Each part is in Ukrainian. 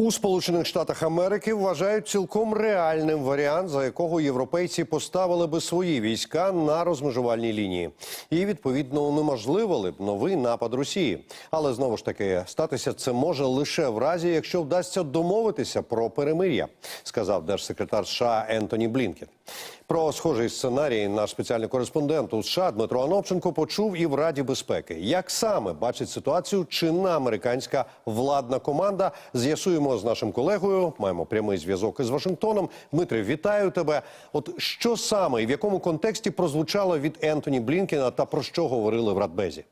У Сполучених Штатах Америки вважають цілком реальним варіант, за якого європейці поставили би свої війська на розмежувальній лінії, і відповідно унеможливили б новий напад Росії. Але знову ж таки статися це може лише в разі, якщо вдасться домовитися про перемир'я, сказав держсекретар США Ентоні Блінкен. Про схожий сценарій наш спеціальний кореспондент у США Дмитро Анопченко почув і в Раді безпеки. Як саме бачить ситуацію чинна американська владна команда? З'ясуємо з нашим колегою. Маємо прямий зв'язок із Вашингтоном. Дмитре, вітаю тебе. От що саме і в якому контексті прозвучало від Ентоні Блінкена та про що говорили в Радбезі?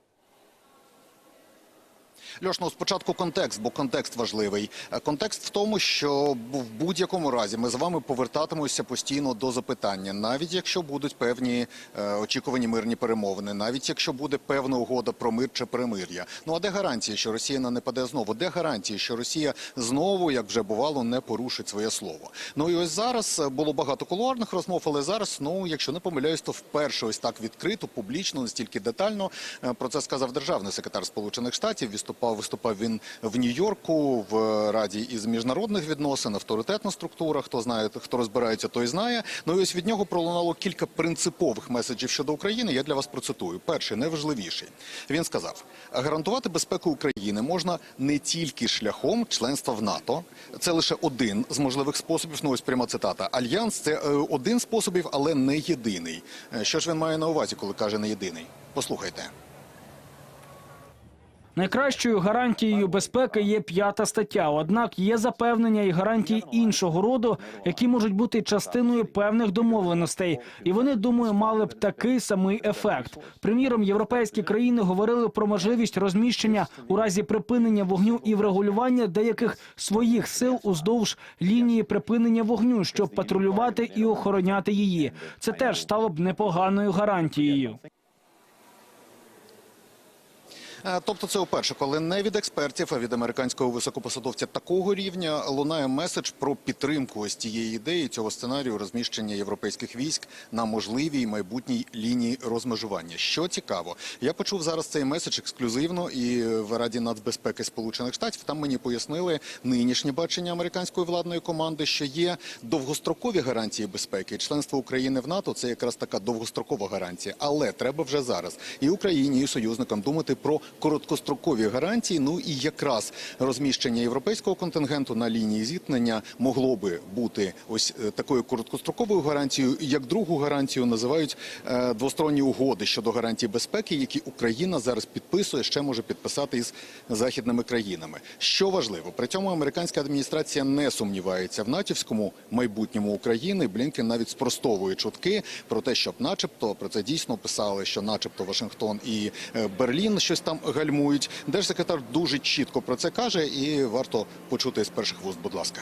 Льош, ну спочатку контекст, бо контекст важливий. Е, Контекст в тому, що в будь-якому разі ми з вами повертатимося постійно до запитання, навіть якщо будуть певні е, очікувані мирні перемовини, навіть якщо буде певна угода про мир чи перемир'я. Ну а де гарантії, що Росія не нападе знову? Де гарантії, що Росія знову, як вже бувало, не порушить своє слово? Ну і ось зараз е, було багато кулуарних розмов, але зараз, ну якщо не помиляюсь, то вперше ось так відкрито, публічно, настільки детально про це сказав державний секретар Сполучених Штатів. Виступав виступав він в Нью-Йорку в Раді із міжнародних відносин, авторитетна структура. Хто знає, хто розбирається, той знає. Ну і ось від нього пролунало кілька принципових меседжів щодо України. Я для вас процитую. Перший найважливіший. Він сказав: гарантувати безпеку України можна не тільки шляхом членства в НАТО. Це лише один з можливих способів. Ну ось пряма цитата. Альянс це е, один способів, але не єдиний. Е, Що ж він має на увазі, коли каже не єдиний? Послухайте. Найкращою гарантією безпеки є п'ята стаття. Однак є запевнення і гарантії іншого роду, які можуть бути частиною певних домовленостей, і вони думаю, мали б такий самий ефект. Приміром, європейські країни говорили про можливість розміщення у разі припинення вогню і врегулювання деяких своїх сил уздовж лінії припинення вогню, щоб патрулювати і охороняти її. Це теж стало б непоганою гарантією. Е, Тобто, це вперше, коли не від експертів, а від американського високопосадовця такого рівня лунає меседж про підтримку ось цієї ідеї цього сценарію розміщення європейських військ на можливій майбутній лінії розмежування. Що цікаво, я почув зараз цей меседж ексклюзивно і в Раді нацбезпеки Сполучених Штатів. Там мені пояснили нинішнє бачення американської владної команди, що є довгострокові гарантії безпеки. Членство України в НАТО це якраз така довгострокова гарантія, але треба вже зараз і Україні, і союзникам думати про короткострокові гарантії. Ну і якраз розміщення європейського контингенту на лінії зіткнення могло би бути ось е, такою короткостроковою гарантією. Як другу гарантію називають е, двосторонні угоди щодо гарантій безпеки, які Україна зараз підписує, ще може підписати із західними країнами. Що важливо, при цьому американська адміністрація не сумнівається в натівському майбутньому України. Блінкен навіть спростовує чутки про те, щоб, начебто, про це дійсно писали, що, начебто, Вашингтон і е, Берлін щось там гальмують. Держсекретар дуже чітко про це каже, і варто почути з перших вуст. Будь ласка.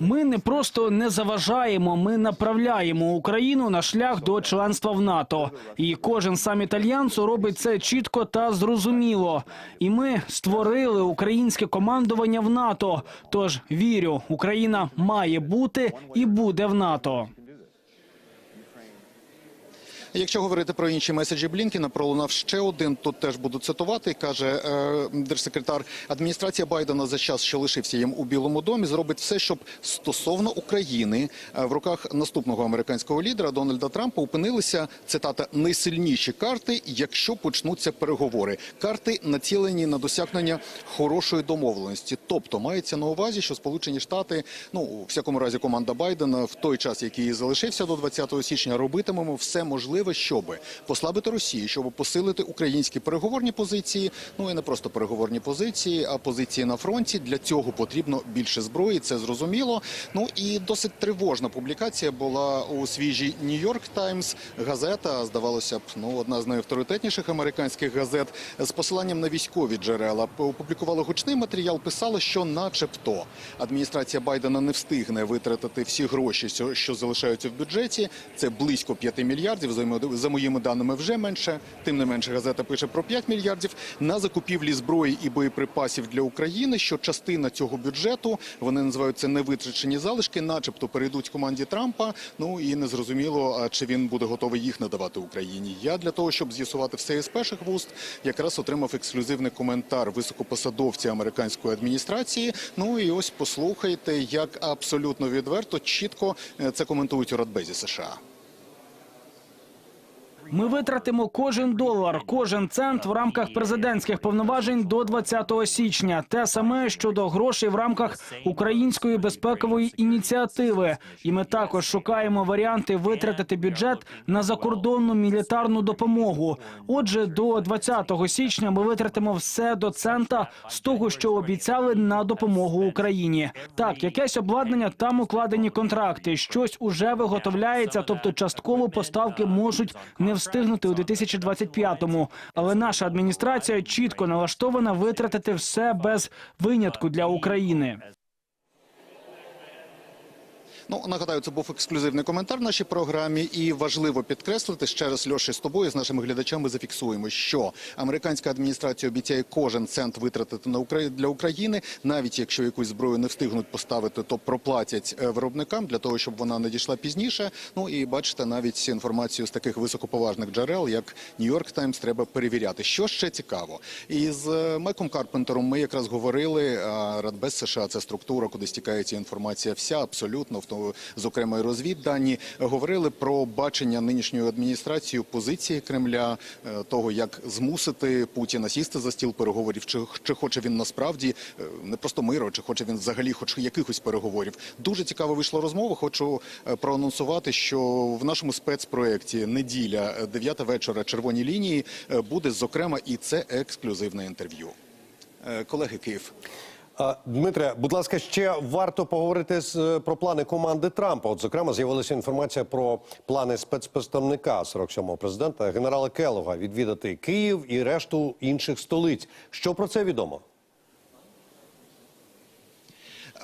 Ми не просто не заважаємо, ми направляємо Україну на шлях до членства в НАТО. І кожен саміт альянсу робить це чітко та зрозуміло. І ми створили українське командування в НАТО. Тож вірю, Україна має бути і буде в НАТО. Якщо говорити про інші меседжі Блінкіна, пролунав ще один. Тут теж буду цитувати. каже е, держсекретар адміністрація Байдена за час, що лишився їм у Білому домі, зробить все, щоб стосовно України е, в руках наступного американського лідера Дональда Трампа опинилися цитата найсильніші карти, якщо почнуться переговори. Карти націлені на досягнення хорошої домовленості. Тобто мається на увазі, що Сполучені Штати, ну у всякому разі, команда Байдена в той час, який залишився до 20 січня, робитимемо все можливе, щоб послабити Росію, щоб посилити українські переговорні позиції. Ну і не просто переговорні позиції, а позиції на фронті. Для цього потрібно більше зброї. Це зрозуміло. Ну і досить тривожна публікація була у свіжій Нью-Йорк Таймс. Газета здавалося б, ну одна з найавторитетніших американських газет з посиланням на військові джерела. Опублікували гучний матеріал. Писали, що, начебто, адміністрація Байдена не встигне витратити всі гроші, що залишаються в бюджеті. Це близько 5 мільярдів. Моїми за моїми даними вже менше. Тим не менше, газета пише про 5 мільярдів на закупівлі зброї і боєприпасів для України. Що частина цього бюджету вони називають це невитрачені залишки, начебто перейдуть команді Трампа. Ну і не зрозуміло, а чи він буде готовий їх надавати Україні. Я для того, щоб з'ясувати все із перших вуст, якраз отримав ексклюзивний коментар високопосадовця американської адміністрації. Ну і ось послухайте, як абсолютно відверто, чітко е, це коментують у Радбезі США. Ми витратимо кожен долар, кожен цент в рамках президентських повноважень до 20 січня. Те саме щодо грошей в рамках української безпекової ініціативи. І ми також шукаємо варіанти витратити бюджет на закордонну мілітарну допомогу. Отже, до 20 січня ми витратимо все до цента з того, що обіцяли на допомогу Україні. Так, якесь обладнання там укладені контракти, щось уже виготовляється, тобто частково поставки можуть не встигнути у 2025-му. Але наша адміністрація чітко налаштована витратити все без винятку для України. Ну нагадаю, це був ексклюзивний коментар в нашій програмі, і важливо підкреслити ще раз Льоші з тобою з нашими глядачами зафіксуємо, що американська адміністрація обіцяє кожен цент витратити на Украї- для України, навіть якщо якусь зброю не встигнуть поставити, то проплатять е, виробникам для того, щоб вона надійшла пізніше. Ну і бачите, навіть інформацію з таких високоповажних джерел, як Нью-Йорк Таймс, треба перевіряти. Що ще цікаво, і з е, Майком Карпентером ми якраз говорили. Радбез США це структура, куди стікає ця інформація. Вся абсолютно в тому, зокрема розвіддані. Говорили про бачення нинішньої адміністрації позиції Кремля, е, того як змусити Путіна сісти за стіл переговорів, чи, чи хоче він насправді е, не просто миру, чи хоче він взагалі, хоч якихось переговорів. Дуже цікаво вийшла розмова. Хочу е, проанонсувати, що в нашому спецпроєкті неділя, е, 9 вечора, червоні лінії буде зокрема і це ексклюзивне інтерв'ю. Колеги Київ. Дмитре, будь ласка, ще варто поговорити з, е, про плани команди Трампа. От, зокрема, з'явилася інформація про плани спецпредставника 47-го президента генерала Келога відвідати Київ і решту інших столиць. Що про це відомо?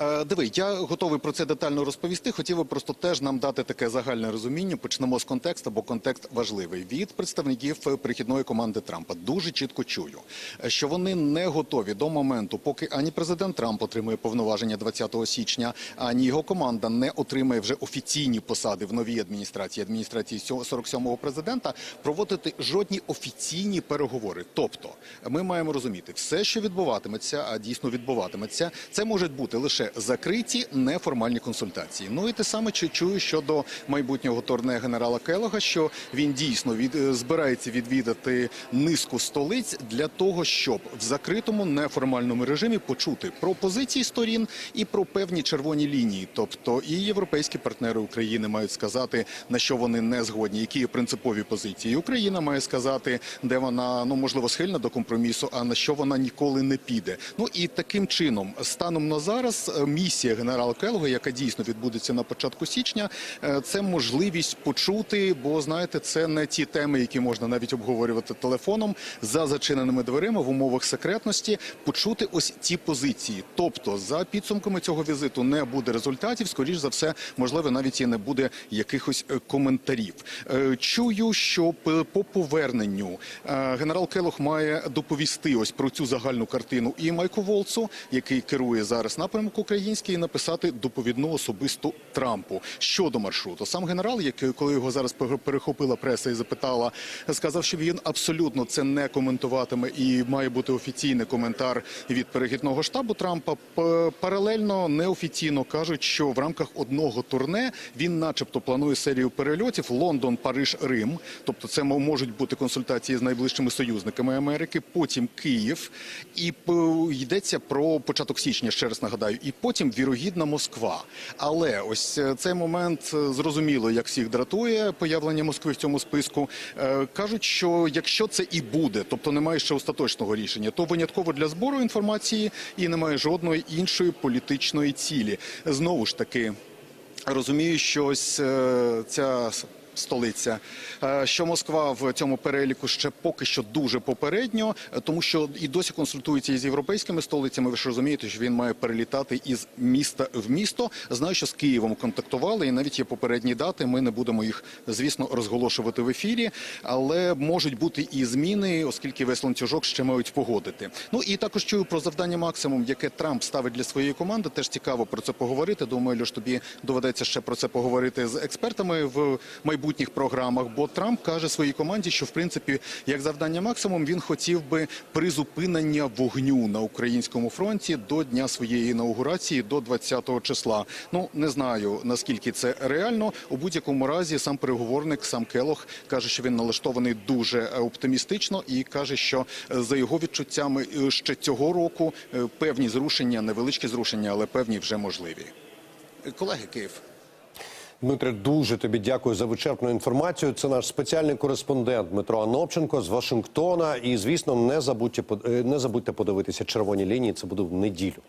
Е, Диви, я готовий про це детально розповісти. Хотів би просто теж нам дати таке загальне розуміння. Почнемо з контексту, бо контекст важливий. Від представників перехідної команди Трампа дуже чітко чую, що вони не готові до моменту, поки ані президент Трамп отримує повноваження 20 січня, ані його команда не отримає вже офіційні посади в новій адміністрації адміністрації сьо- 47-го президента, проводити жодні офіційні переговори. Тобто, ми маємо розуміти, все, що відбуватиметься, а дійсно відбуватиметься, це можуть бути лише закриті неформальні консультації. Ну і те саме чую щодо майбутнього турне генерала Келога, що він дійсно від е, збирається відвідати низку столиць для того, щоб в закритому неформальному режимі почути про позиції сторін і про певні червоні лінії. Тобто і європейські партнери України мають сказати на що вони не згодні, які принципові позиції. Україна має сказати, де вона ну можливо схильна до компромісу, а на що вона ніколи не піде. Ну і таким чином, станом на зараз, місія генерала Келога, яка дійсно відбудеться на початку січня, е, це можливість почути, бо знаєте, це не ті теми, які можна навіть обговорювати телефоном за зачиненими дверима в умовах секретності. Почути ось ці позиції. Тобто, за підсумками цього візиту не буде результатів. Скоріш за все, можливо, навіть і не буде якихось е, коментарів. Е, Чую, що по поверненню е, генерал Келох має доповісти ось про цю загальну картину і Майку Волцу, який керує зараз напрямок український, і написати доповідну особисто Трампу щодо маршруту. Сам генерал, який коли його зараз пер- перехопила преса і запитала, сказав, що він абсолютно це не коментуватиме і має бути офіційний коментар від перехідного штабу Трампа. Паралельно неофіційно кажуть, що в рамках одного турне він, начебто, планує серію перельотів Лондон, Париж, Рим. Тобто, це можуть бути консультації з найближчими союзниками Америки. Потім Київ, і йдеться про початок січня. Ще раз нагадаю, і потім вірогідна Москва. Але ось е, цей момент е, зрозуміло, як всіх дратує появлення Москви в цьому списку. Е, Кажуть, що якщо це і буде, тобто немає ще остаточного рішення, то винятково для збору інформації і немає жодної іншої політичної цілі. Знову ж таки. Розумію, що ось ця столиця. Е, Що Москва в цьому переліку ще поки що дуже попередньо, е, тому що і досі консультується із європейськими столицями. Ви ж розумієте, що він має перелітати із міста в місто. Знаю, що з Києвом контактували, і навіть є попередні дати. Ми не будемо їх, звісно, розголошувати в ефірі, але можуть бути і зміни, оскільки весь ланцюжок ще мають погодити. Ну і також чую про завдання максимум, яке Трамп ставить для своєї команди. Теж цікаво про це поговорити. Думаю, Льош, тобі доведеться ще про це поговорити з експертами в майбутніх програмах. Бо Трамп каже своїй команді, що в принципі, як завдання максимум, він хотів би призупинення вогню на українському фронті до дня своєї інаугурації, до 20-го числа. Ну не знаю наскільки це реально. У будь-якому разі сам переговорник, сам Келох каже, що він налаштований дуже е, оптимістично і каже, що е, за його відчуттями е, ще цього року певні зрушення, невеличкі зрушення, але певні вже можливі. Колеги Київ. Дмитре, дуже тобі дякую за вичерпну інформацію. Це наш спеціальний кореспондент Дмитро Анопченко з Вашингтона. І звісно, не забудьте не забудьте подивитися червоні лінії. Це буде в неділю.